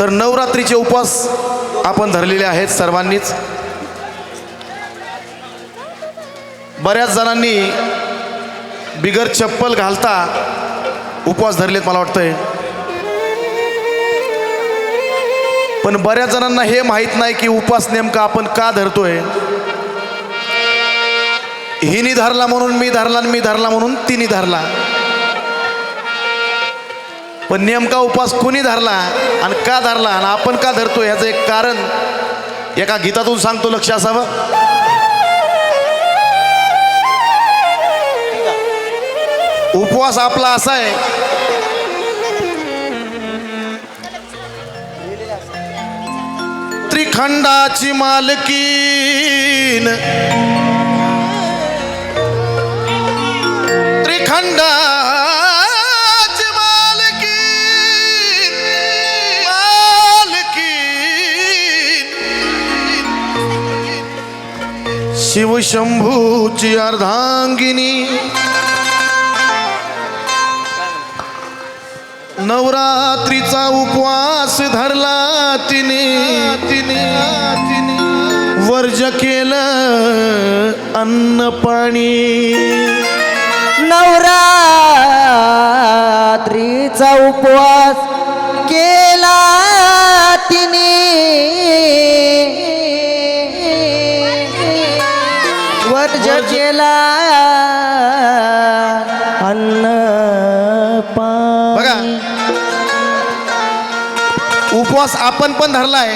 तर नवरात्रीचे उपवास आपण धरलेले आहेत सर्वांनीच. बऱ्याच जणांनी बिगर चप्पल घालता उपवास धरलेत मला वाटतंय. पण बऱ्याच जणांना हे माहीत नाही की उपवास नेमका आपण का धरतोय. हिनी धरला म्हणून मी धरला आणि मी धरला म्हणून तिने धरला. पण नेमका उपवास कोणी धरला आणि का धरला आणि आपण का धरतो ह्याचं एक कारण एका गीतातून सांगतो लक्ष असावं. उपवास आपला असा आहे. त्रिखंडाची मालकीन. त्रिखंडा शिवशंभूची अर्धांगिनी. नवरात्रीचा उपवास धरला तिने. तिने तिने वर्ज केलं अन्न पाणी. नवरात्रीचा उपवास केला तिने. केला अन्न बघा. उपवास आपण पण धरलाय.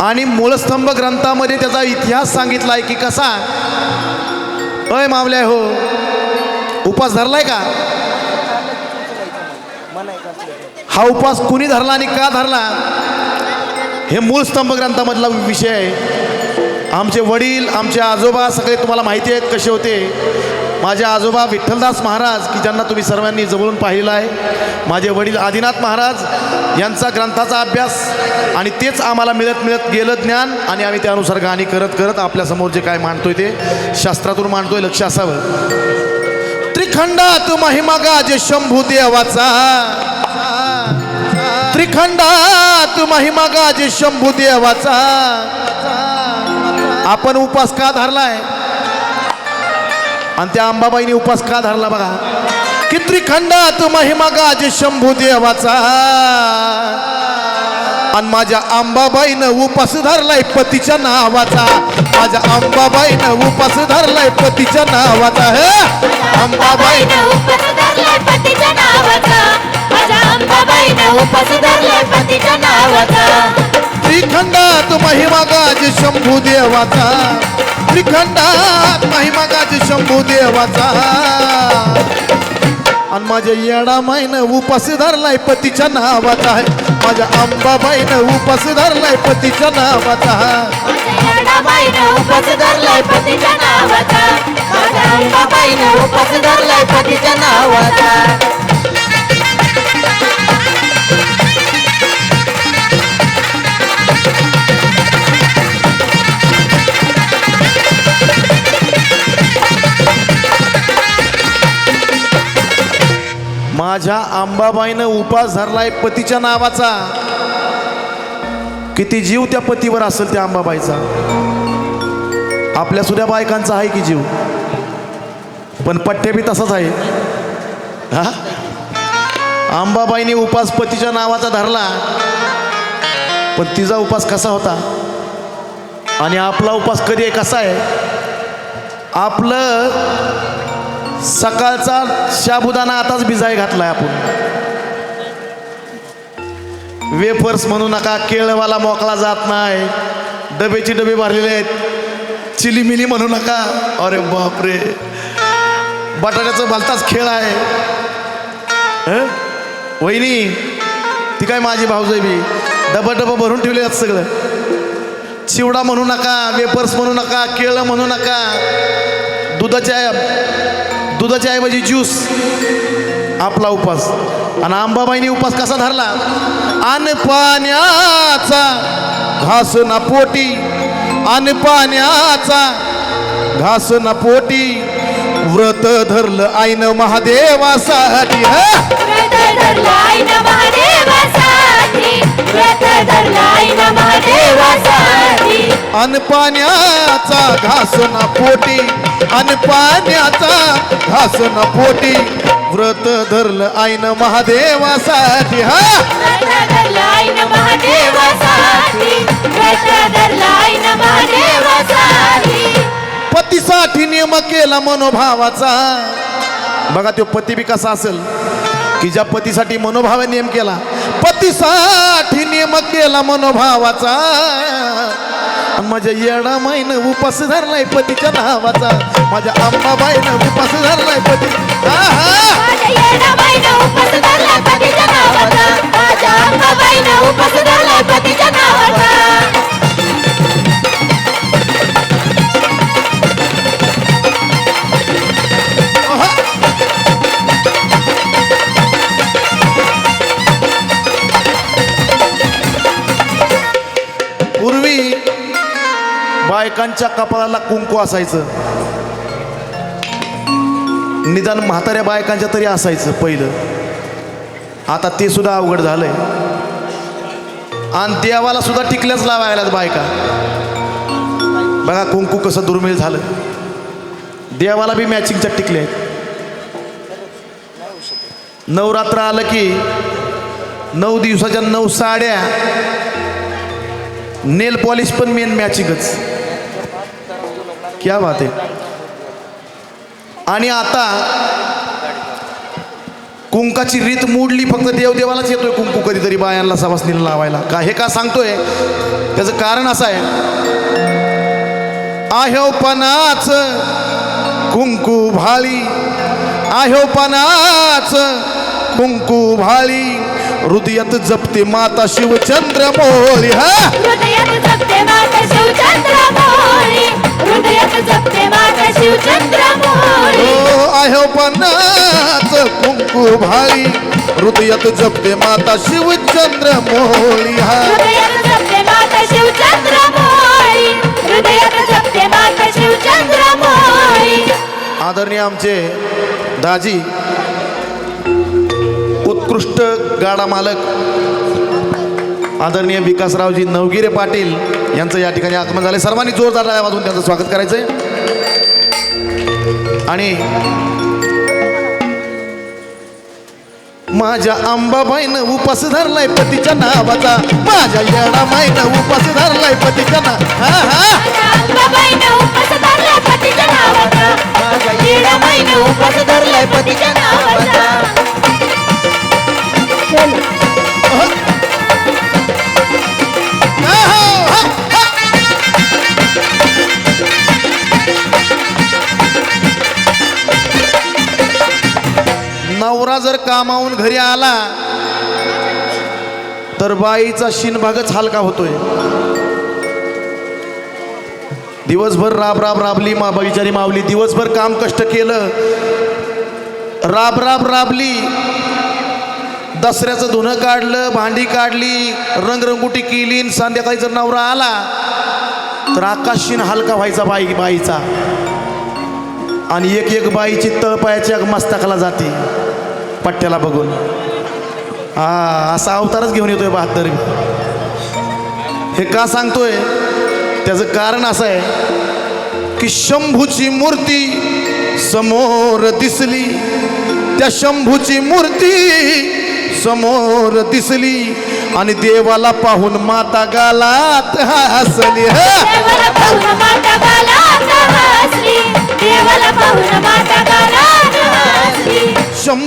आणि मूळस्तंभ ग्रंथामध्ये त्याचा इतिहास सांगितलाय की कसा? अय मावल्या हो उपवास धरलाय का? हा उपवास कुणी धरला आणि का धरला? हे मूळ स्तंभ ग्रंथामधला विषय आहे. आमचे वडील आमचे आजोबा सगळे तुम्हाला माहिती आहेत कसे होते. माझे आजोबा विठ्ठलदास महाराज की ज्यांना तुम्ही सर्वांनी जवळून पाहिलं आहे. माझे वडील आदिनाथ महाराज यांचा ग्रंथाचा अभ्यास आणि तेच आम्हाला मिळत मिळत गेलं ज्ञान आणि आम्ही त्यानुसार गाणी करत करत आपल्यासमोर जे काय मांडतोय ते शास्त्रातून मांडतोय लक्ष असावं. त्रिखंडात महिमा गाज शंभू देवाचा. त्रिखंडात महिमा गाज शंभू देवाचा. आपण उपास का धरलाय? आणि त्या अंबाबाईने उपास का धरला बघा? किती खंडात महिमा गाज शंभू देवाचा. आणि माझ्या आंबाबाईनं उपास धरलाय पतीच्या नावाचा. माझ्या आंबाबाईनं उपास धरलाय पतीच्या नावाचा. हे! अंबाबाईनं उपास धरलाय पतीच्या नावाचा. माझ्या अंबाबाईनं उपास धरलाय पतीच्या नावाचा. त्रिखंडात महिमा गाज शंभू देवाचा. त्रिखंडात महिमा गाज शंभू देवाचा. आणि माझ्या येडा माईनं उपास धरलाय पतीच्या नावाचा. आहे माझ्या अंबाबाईनं उपास धरलाय पतीच्या नावाचा. उपास धरलाय पतीच्या नावाचा. माझ्या अंबाबाईनं उपास धरलाय पतीच्या नावाचा. माझ्या अंबाबाईनं उपास धरलाय पतीच्या नावाचा. किती जीव त्या पतीवर असेल त्या अंबाबाईचा आपल्या सुद्धा बायकांचा आहे की जीव? पण पट्टे बी तसाच आहे. हा? अंबाबाईने उपास पतीच्या नावाचा धरला पण तिचा उपास कसा होता? आणि आपला उपास कधी आहे कसा आहे? आपलं सकाळचा शाबुदाना आताच भिजाय घातलाय आपण. वेफर्स म्हणू नका केळवाला मोकळा जात नाही. डबेची डबे भरलेले आहेत. चिलीमिली म्हणू नका. अरे बापरे. बटाट्याचा भलताच खेळ आहे. हं? वहिनी ती काय माझी भाऊजाई बी? डबा डब भरून ठेवले आहेत सगळं. चिवडा म्हणू नका वेपर्स म्हणू नका केळं म्हणू नका. दुधाच्या दुधाच्या ऐवजी ज्यूस आपला उपास आणि अंबाबाईने उपास कसा धरला? अन पाण्याचा घास ना पोटी. अन पाण्याचा घास ना पोटी. व्रत धरलं आईन महादेवासाठी. अनपाण्याचा धरलाय ना पोटी अनपाण्याचा पोटी. व्रत धरलं आईन महादेवासाठी हा? पतीसाठी नियम केला मनोभावाचा. बघा तो पती बी कसा असेल? की ज्या पतीसाठी मनोभावे नियम केला पतीसाठी नियम केला मनोभावाचा. माझ्या येडा माईन उपास धरलाय पतीच्या नावाचा. माझ्या अंबाबाईनं उपास धरलाय पती. उपास धरलाय पतीच्या नावाचा. माझ्या अंबाबाईनं उपास बायकांच्या कपाळाला कुंकू असायचं. निदान म्हाताऱ्या बायकांच्या तरी असायचं पहिलं. आता ते सुद्धा अवघड झालंय. आणि देवाला सुद्धा टिकल्याच लावायला बायका. बघा कुंकू कसं दुर्मिळ झालं. देवाला बी मॅचिंगच्या टिकल्या आहेत. नवरात्र आलं की नऊ दिवसाच्या नऊ साड्या नेल पॉलिश पण मेन मॅचिंगच क्या बात आहे आणि आता कुंकाची रीत मोडली फक्त देवदेवालाच येतोय कुंकू कधीतरी बायांना सवासनीला लावायला. का हे का सांगतोय? त्याचं कारण असं आहे. आह्योपणाच कुंकू भाळी आह्योपणाच कुंकू भाळी हृदयात जपते माता शिवचंद्र मोरी हा? हृदयात जपते माता शिवचंद्र मोरी. हृदयात जपते माता शिवचंद्र मोरी. हो आहे पन्नाच कुंकू भाई हृदयात जपते माता शिवचंद्र मोळी हा? हृदयात जपते माता शिवचंद्र मोरी. हृदयात जपते माता शिवचंद्र मोरी. आदरणीय आमचे दाजी उत्कृष्ट गाडा मालक आदरणीय विकासरावजी नवगिरे पाटील यांचं या ठिकाणी आगमन झाले सर्वांनी जोरदार राया वाजून त्यांचं स्वागत करायचंय. आणि माझ्या आंबाबाईनं उपास धरलाय पतीच्या नावाचा. माझ्या येडामाईनं उपास धरलाय पतीच्या ना जर कामावून घरी आला तर बाईचा शिनभागच हलका होतोय. दिवसभर राब राब राबली मा बिचारी मावली दिवसभर काम कष्ट केलं. राब राब राबली. दसऱ्याचं धुणं काढलं भांडी काढली रंगरंगुटी केली संध्याकाळी जर नवरा आला तर आकाशीन हलका व्हायचा बाई बाईचा. आणि एक एक बाईची तळपायाची मस्तकाला जाते. पट्ट्याला बघून. हा असा अवतारच घेऊन येतोय बहात्तर. हे का सांगतोय? त्याचं कारण असं आहे की शंभूची मूर्ती समोर दिसली. त्या शंभूची मूर्ती समोर दिसली. आणि देवाला पाहून माता गालात हसली. हा.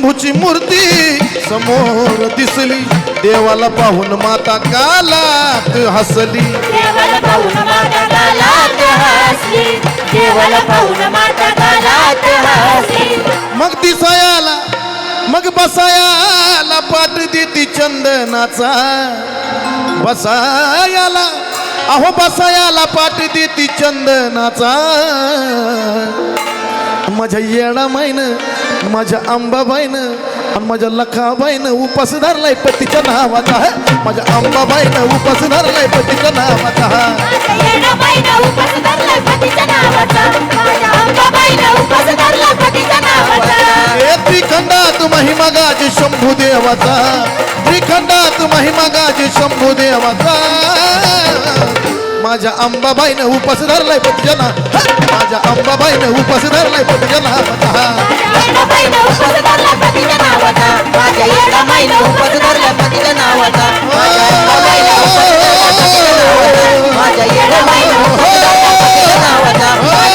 शंभूची मूर्ती समोर दिसली. देवाला पाहून माता कालात हसली. देवाला पाहून माता गालात हसली. देवाला पाहून माता गालात हसली. मग दिसायाला मग बसायाला पाठ देती चंदनाचा. बसायाला अहो बसायाला पाठ देती चंदनाचा. माझ्या येडा माईनं माझ्या अंबाबाईनं आणि माझ्या लखाबाईनं उपास धरलाय पतीच्या नावाचा. माझ्या अंबाबाईनं उपास धरलाय पतीच्या नावाचा. पतीच्या पतीच्या त्रिखंडात महिमा गाजी शंभू देवाचा. त्रिखंडात महिमा गाजी शंभू देवाचा. माझ्या अंबाबाईनं उपास धरलाय पतिजना माझ्या अंबाबाईने उपास धरलाय पतीच्या नावाचा माझ्या येडाबाईने उपास धरलाय पतीच्या नावाचा माझ्या येडाबाईने उपास धरलाय पतीच्या नावाचा